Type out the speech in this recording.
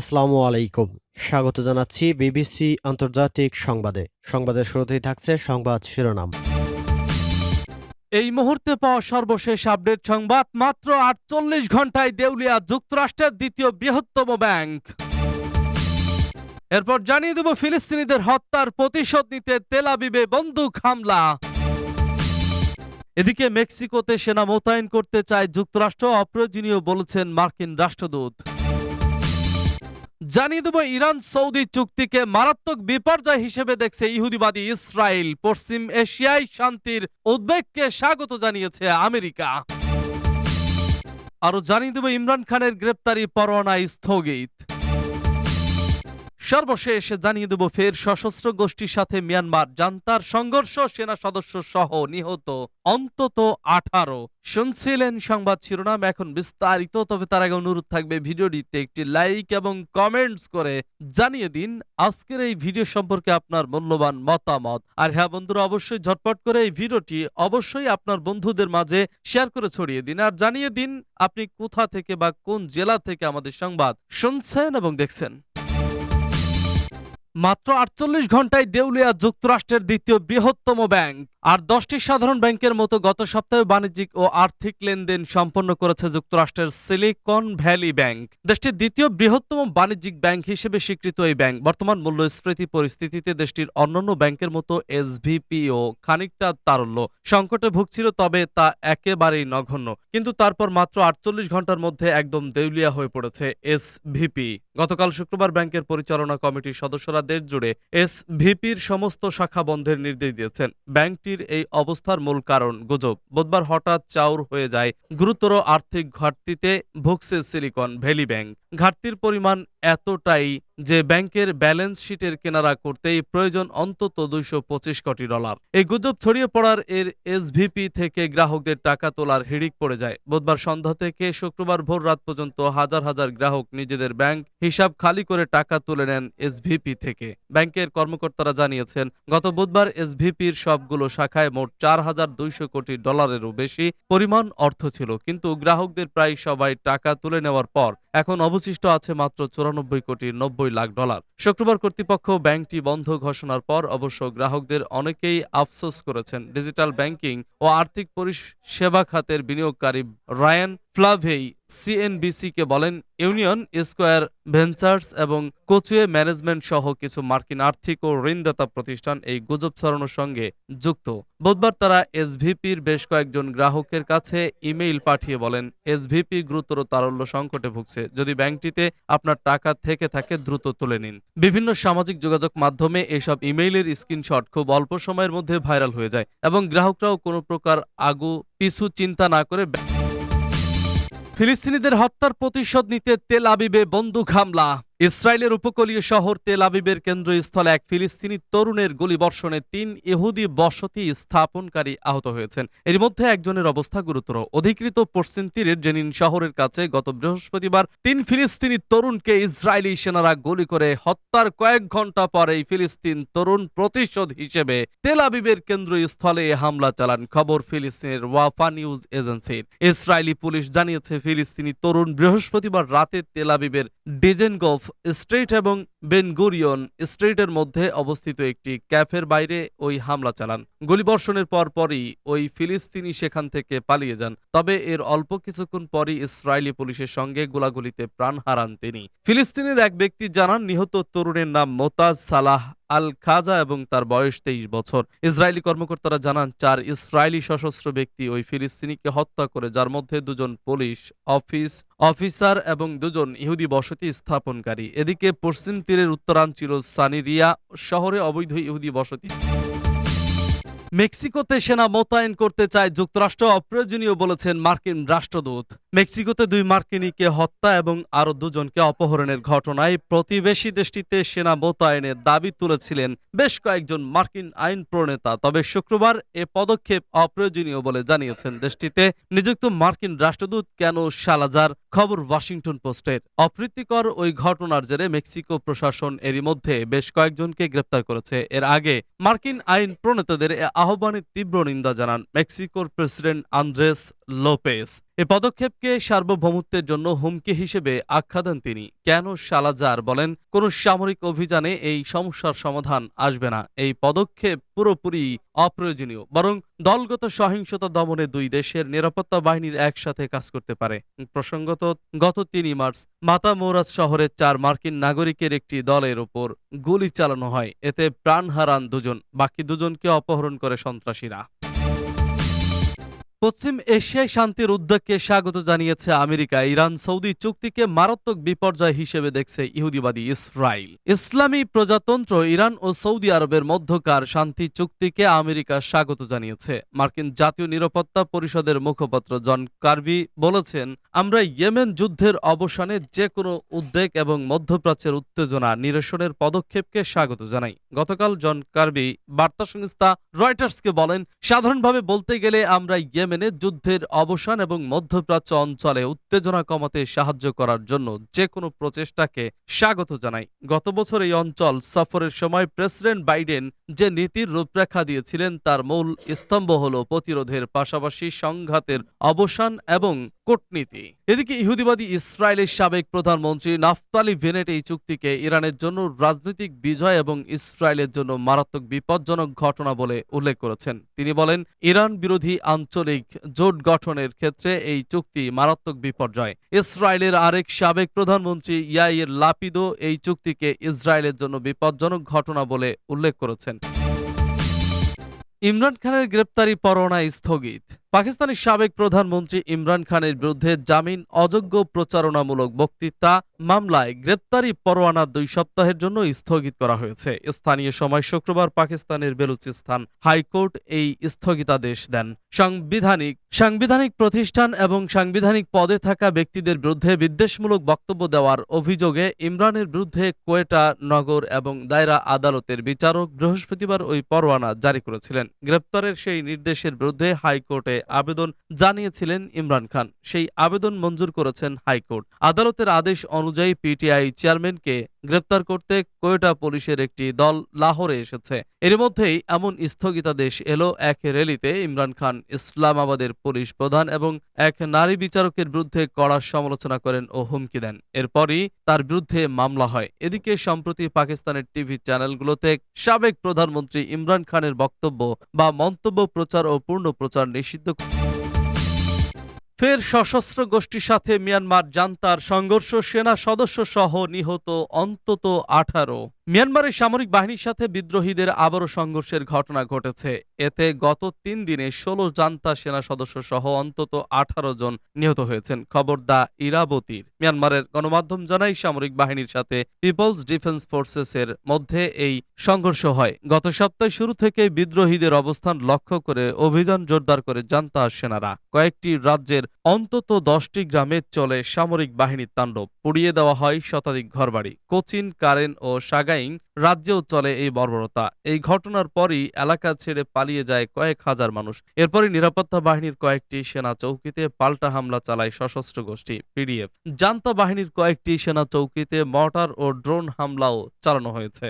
আসসালামু আলাইকুম। স্বাগত জানাচ্ছি বিবিসি আন্তর্জাতিক সংবাদে। সংবাদের শুরুতেই থাকছে সংবাদ শিরোনাম। এই মুহূর্তে পাওয়া সর্বশেষ আপডেট সংবাদ, মাত্র আটচল্লিশ ঘন্টায় দেউলিয়া যুক্তরাষ্ট্রের দ্বিতীয় বৃহত্তম ব্যাংক। এরপর জানিয়ে দেব, ফিলিস্তিনিদের হত্যার প্রতিশোধ নিতে তেলাবিবে বন্দুক হামলা। এদিকে মেক্সিকোতে সেনা মোতায়েন করতে চায় যুক্তরাষ্ট্র, অপ্রয়োজনীয় বলেছেন মার্কিন রাষ্ট্রদূত। জানিয়ে দেব, ইরান সৌদি চুক্তিকে মারাত্মক বিপর্যয় হিসেবে দেখছে ইহুদিবাদী ইসরায়েল। পশ্চিম এশিয়ায় শান্তির উদ্বেগকে স্বাগত জানিয়েছে আমেরিকা। আরও জানিয়ে দেব, ইমরান খানের গ্রেপ্তারি পরোয়ানায় স্থগিত। সর্বশেষ জানিয়ে দেব ফের সশস্ত্র গোষ্ঠীর সাথে মিয়ানমার। জান্তার সংঘর্ষ, সেনা সদস্য সহ নিহত অন্তত আঠারো। শুনছিলেন সংবাদ শিরোনাম, এখন বিস্তারিত, তবে তার আগে অনুরোধ থাকবে ভিডিওটিতে একটি লাইক এবং কমেন্টস করে জানিয়ে দিন আজকের এই ভিডিও সম্পর্কে আপনার মূল্যবান মতামত। আর হ্যাঁ বন্ধুরা, অবশ্যই ঝটপট করে এই ভিডিওটি অবশ্যই আপনার বন্ধুদের মাঝে শেয়ার করে ছড়িয়ে দিন। আর জানিয়ে দিন আপনি কোথা থেকে বা কোন জেলা থেকে আমাদের সংবাদ শুনছেন এবং দেখছেন। মাত্র আটচল্লিশ ঘন্টায় দেউলিয়া যুক্তরাষ্ট্রের দ্বিতীয় বৃহত্তম ব্যাংক। আর দশটি সাধারণ ব্যাংকের মতো গত সপ্তাহে বাণিজ্যিক ও আর্থিক লেনদেন সম্পন্ন করেছে যুক্তরাষ্ট্রের সিলিকন ভ্যালি ব্যাংক। দেশটির দ্বিতীয় বৃহত্তম বাণিজ্যিক ব্যাংক হিসেবে স্বীকৃত এই ব্যাংক। বর্তমান মূল্যস্ফীতি পরিস্থিতিতে দেশটির অন্যান্য ব্যাংকের মতো এসভিপিও খানিকটা তারল্য। সংকটে ভুগছিল, তবে তা একেবারেই নগণ্য। কিন্তু তারপর মাত্র আটচল্লিশ ঘণ্টার মধ্যে একদম দেউলিয়া হয়ে পড়েছে এসভিপি। গতকাল শুক্রবার ব্যাংকের পরিচালনা কমিটির সদস্যরা দেশ জুড়ে এসভিপির সমস্ত শাখা বন্ধের নির্দেশ দিয়েছেন। ব্যাংকটির এই অবস্থার মূল কারণ গুজব। বুধবার হঠাৎ চাউর হয়ে যায় গুরুতর আর্থিক ঘাটতিতে ভুগছে সিলিকন ভ্যালি ব্যাংক। ঘাটতির পরিমাণ এতটাই যে ব্যাংকের ব্যালেন্স শিটের কেনারা করতেই প্রয়োজন অন্তত দুইশো পঁচিশ কোটি ডলার। এই গুজব ছড়িয়ে পড়ার এর এসভিপি থেকে গ্রাহকদের টাকা তোলার হিড়িক পড়ে যায়। বুধবার সন্ধ্যা থেকে শুক্রবার ভোর রাত পর্যন্ত হাজার হাজার গ্রাহক নিজেদের ব্যাংক হিসাব খালি করে টাকা তুলে নেন এসভিপি থেকে। ব্যাংকের কর্মকর্তারা জানিয়েছেন, গত বুধবার এসভিপির সবগুলো শাখায় মোট চার হাজার দুইশো কোটি ডলারেরও বেশি পরিমাণ অর্থ ছিল। কিন্তু গ্রাহকদের প্রায় সবাই টাকা তুলে নেওয়ার পর এখন অবশিষ্ট আছে মাত্র চুরানব্বই কোটি নব্বই লাখ ডলার। শুক্রবার কর্তৃপক্ষ ব্যাংকটি বন্ধ ঘোষণার পর অবশ্য গ্রাহকদের অনেকেই আফসোস করেছেন। ডিজিটাল ব্যাংকিং ও আর্থিক পরিষেবা খাতের বিনিয়োগকারী রায়ান ফ্লাভেই সিএনবিসিকে বলেন, ইউনিয়ন, স্কোয়ার, ভেঞ্চার্স এবং কোচুয়ে ম্যানেজমেন্ট সহ কিছু মার্কিন আর্থিক ও ঋণদাতা প্রতিষ্ঠান এই গুজব ছড়ানোর সঙ্গে যুক্ত। বুধবার তারা এসভিপির বেশ কয়েকজন গ্রাহকের কাছে ইমেইল পাঠিয়ে বলেন এসভিপি গুরুতর তারল্য সংকটে ভুগছে। যদি ব্যাংকটিতে আপনার টাকা থেকে থাকে, দ্রুত তুলে নিন। বিভিন্ন সামাজিক যোগাযোগ মাধ্যমে এসব ইমেইলের স্ক্রিনশট খুব অল্প সময়ের মধ্যে ভাইরাল হয়ে যায় এবং গ্রাহকরাও কোনো প্রকার আগু পিছু চিন্তা না করে ফিলিস্তিনিদের হত্যার প্রতিশোধ নিতে তেল আবিবে বন্দুক হামলা। ইসরায়েলের উপকূলীয় শহর তেল আবিবের কেন্দ্রস্থলে এক ফিলিস্তিনি তরুণের গুলিবর্ষণে তিন ইহুদি বসতি স্থাপনকারী আহত হয়েছেন। এর মধ্যে একজনের অবস্থা গুরুতর। অধিকৃত পশ্চিম তীরের জেনিন শহরের কাছে গত বৃহস্পতিবার তিন ফিলিস্তিনি তরুণকে ইসরায়েলি সেনারা গুলি করে হত্যার কয়েক ঘণ্টা পরে এই ফিলিস্তিন তরুণ প্রতিশোধ হিসেবে তেল আবিবের কেন্দ্রস্থলে হামলা চালান, খবর ফিলিস্তিনের ওয়াফা নিউজ এজেন্সির ইসরায়েলি পুলিশ জানিয়েছে, ফিলিস্তিনি তরুণ বৃহস্পতিবার রাতে তেল আবিবের ডিজেনগফ স্ট্রিট এবং বেনগুরিয়ন স্ট্রিটের মধ্যে অবস্থিত একটি ক্যাফের বাইরে ওই হামলা চালান। গুলিবর্ষণের পর পরই ওই ফিলিস্তিনি সেখান থেকে পালিয়ে যান। তবে এর অল্প কিছুক্ষণ পরই ইসরায়েলি পুলিশের সঙ্গে গোলাগুলিতে প্রাণ হারান তিনি। ফিলিস্তিনের এক ব্যক্তি জানান, নিহত তরুণের নাম মোতাজ সালাহ আল খাজা এবং তার বয়স তেইশ বছর। ইসরায়েলি কর্মকর্তারা জানান, চার ইসরায়েলি সশস্ত্র ব্যক্তি ওই ফিলিস্তিনিকে হত্যা করে, যার মধ্যে দুজন পুলিশ অফিস, অফিসার এবং দুজন ইহুদি বসতি স্থাপনকারী। এদিকে পশ্চিম তীরের উত্তরাঞ্চল সানিরিয়া শহরে অবৈধ ইহুদি বসতি। মেক্সিকোতে সেনা মোতায়েন করতে চায় যুক্তরাষ্ট্র, অপ্রয়োজনীয় বলেছেন মার্কিন রাষ্ট্রদূত। মেক্সিকোতে দুই মার্কিনীকে হত্যা এবং আরও দুজনকে অপহরণের ঘটনায় প্রতিবেশী দেশটিতে সেনা মোতায়েনের দাবি তুলেছিলেন বেশ কয়েকজন মার্কিন আইন প্রণেতা। তবে শুক্রবার এ পদক্ষেপ অপ্রয়োজনীয় বলে জানিয়েছেন দেশটিতে নিযুক্ত মার্কিন রাষ্ট্রদূত কেন সালাজার, খবর ওয়াশিংটন পোস্টের। অপ্রীতিকর ওই ঘটনার জেরে মেক্সিকো প্রশাসন এরই মধ্যে বেশ কয়েকজনকে গ্রেপ্তার করেছে। এর আগে মার্কিন আইন প্রণেতাদের এ আহ্বানের তীব্র নিন্দা জানান মেক্সিকোর প্রেসিডেন্ট আন্দ্রেস লোপেস। এ পদক্ষেপকে সার্বভৌমত্বের জন্য হুমকি হিসেবে আখ্যা দেন তিনি। কেন সালাজার বলেন, কোন সামরিক অভিযানে এই সমস্যার সমাধান আসবে না। এই পদক্ষেপ পুরোপুরি অপ্রয়োজনীয়, বরং দলগত সহিংসতা দমনে দুই দেশের নিরাপত্তা বাহিনীর একসাথে কাজ করতে পারে। প্রসঙ্গত, গত তিনই মার্চ মাতামৌরাজ শহরের চার মার্কিন নাগরিকের একটি দলের ওপর গুলি চালানো হয়। এতে প্রাণ হারান দুজন, বাকি দুজনকে অপহরণ করে সন্ত্রাসীরা। পশ্চিম এশিয়ায় শান্তির উদ্যোগকে স্বাগত জানিয়েছে আমেরিকা। ইরান সৌদি চুক্তিকে মারাত্মক বিপর্যয় হিসেবে দেখছে ইহুদিবাদী ইসরায়েল ইসলামী প্রজাতন্ত্র ইরান ও সৌদি আরবের মধ্যকার শান্তি চুক্তিকে আমেরিকা স্বাগত জানিয়েছে। মার্কিন জাতীয় নিরাপত্তা পরিষদের মুখপাত্র জন কার্বি বলেছেন, আমরা ইয়েমেন যুদ্ধের অবসানে যে কোনো উদ্বেগ এবং মধ্যপ্রাচ্যের উত্তেজনা নিরসনের পদক্ষেপকে স্বাগত জানাই। গতকাল জন কার্বি বার্তা সংস্থা রয়টার্সকে বলেন, সাধারণভাবে বলতে গেলে আমরা ইয়েমেনে যুদ্ধের অবসান এবং মধ্যপ্রাচ্য অঞ্চলে উত্তেজনা কমাতে সাহায্য করার জন্য যে কোনো প্রচেষ্টাকে স্বাগত জানায় গত বছর এই অঞ্চল সফরের সময় প্রেসিডেন্ট বাইডেন যে নীতির রূপরেখা দিয়েছিলেন, তার মূল স্তম্ভ হল প্রতিরোধের পাশাপাশি সংঘাতের অবসান এবং কূটনীতি। এদিকে ইহুদিবাদী ইসরায়েলের সাবেক প্রধানমন্ত্রী নাফতালি ভেনেট এই চুক্তিকে ইরানের জন্য রাজনৈতিক বিজয় এবং ইসরায়েলের জন্য মারাত্মক বিপজ্জনক ঘটনা বলে উল্লেখ করেছেন। তিনি বলেন, ইরান বিরোধী আঞ্চলিক জোট গঠনের ক্ষেত্রে এই চুক্তি মারাত্মক বিপর্যয়। ইসরায়েলের আরেক সাবেক প্রধানমন্ত্রী ইয়াইর লাপিদো এই চুক্তিকে ইসরায়েলের জন্য বিপজ্জনক ঘটনা বলে উল্লেখ করেছেন। ইমরান খানের গ্রেপ্তারি পরোয়ানা স্থগিত। পাকিস্তানের সাবেক প্রধানমন্ত্রী ইমরান খানের বিরুদ্ধে জামিন অযোগ্য প্রচারণামূলক বক্তৃতা মামলায় গ্রেপ্তারি পরোয়ানা দুই সপ্তাহের জন্য স্থগিত করা হয়েছে। স্থানীয় সময় শুক্রবার পাকিস্তানের বেলুচিস্তান হাইকোর্ট এই স্থগিতাদেশ দেন। সাংবিধানিক সাংবিধানিক প্রতিষ্ঠান এবং সাংবিধানিক পদে থাকা ব্যক্তিদের বিরুদ্ধে বিদ্বেষমূলক বক্তব্য দেওয়ার অভিযোগে ইমরানের বিরুদ্ধে কোয়েটা, নগর এবং দায়রা আদালতের বিচারক বৃহস্পতিবার ওই পরোয়ানা জারি করেছিলেন। গ্রেপ্তারের সেই নির্দেশের বিরুদ্ধে হাইকোর্টে আবেদন জানিয়েছিলেন ইমরান খান। সেই আবেদন মঞ্জুর করেছেন হাইকোর্ট। আদালতের আদেশ অনুযায়ী পিটিআই চেয়ারম্যানকে গ্রেপ্তার করতে কোয়েটা পুলিশের একটি দল লাহোরে এসেছে। এর মধ্যেই এমন স্থগিতাদেশ এলো এক র্যালিতে ইমরান খান ইসলামাবাদের পুলিশ প্রধান এবং এক নারী বিচারকের বিরুদ্ধে কড়া সমালোচনা করেন ও হুমকি দেন। এরপরই তার বিরুদ্ধে মামলা হয়। এদিকে সম্প্রতি পাকিস্তানের টিভি চ্যানেলগুলোতে সাবেক প্রধানমন্ত্রী ইমরান খানের বক্তব্য বা মন্তব্য প্রচার ও পূর্ণ প্রচার নিষিদ্ধ ফের সশস্ত্র গোষ্ঠীর সাথে মিয়ানমার জান্তার সংঘর্ষ সেনা সদস্য সহ নিহত অন্তত আঠারো। মিয়ানমারের সামরিক বাহিনীর সাথে বিদ্রোহীদের আবারও সংঘর্ষের ঘটনা ঘটেছে। এতে গত তিন দিনে ষোলো জান্তা সেনা সদস্য সহ অন্তত আঠারো জন নিহত হয়েছেন, খবর দা ইরাবতীর। মিয়ানমারের গণমাধ্যম জানায়, সামরিক বাহিনীর সাথে পিপলস ডিফেন্স ফোর্সেস এর মধ্যে এই সংঘর্ষ হয়। গত সপ্তাহে শুরু থেকে বিদ্রোহীদের অবস্থান লক্ষ্য করে অভিযান জোরদার করে জান্তা সেনারা। কয়েকটি রাজ্যের অন্তত দশটি গ্রামে চলে সামরিক বাহিনীর তাণ্ডব। পুড়িয়ে দেওয়া হয় শতাধিক ঘরবাড়ি। কোচিন, কারেন ও সাগাইং রাজ্যেও চলে এই বর্বরতা। এই ঘটনার পরই এলাকা ছেড়ে পালিয়ে যায় কয়েক হাজার মানুষ। এরপরই নিরাপত্তা বাহিনীর কয়েকটি সেনা চৌকিতে পাল্টা হামলা চালায় সশস্ত্র গোষ্ঠী, পিডিএফ। জান্তা বাহিনীর কয়েকটি সেনা চৌকিতে মর্টার ও ড্রোন হামলাও চালানো হয়েছে।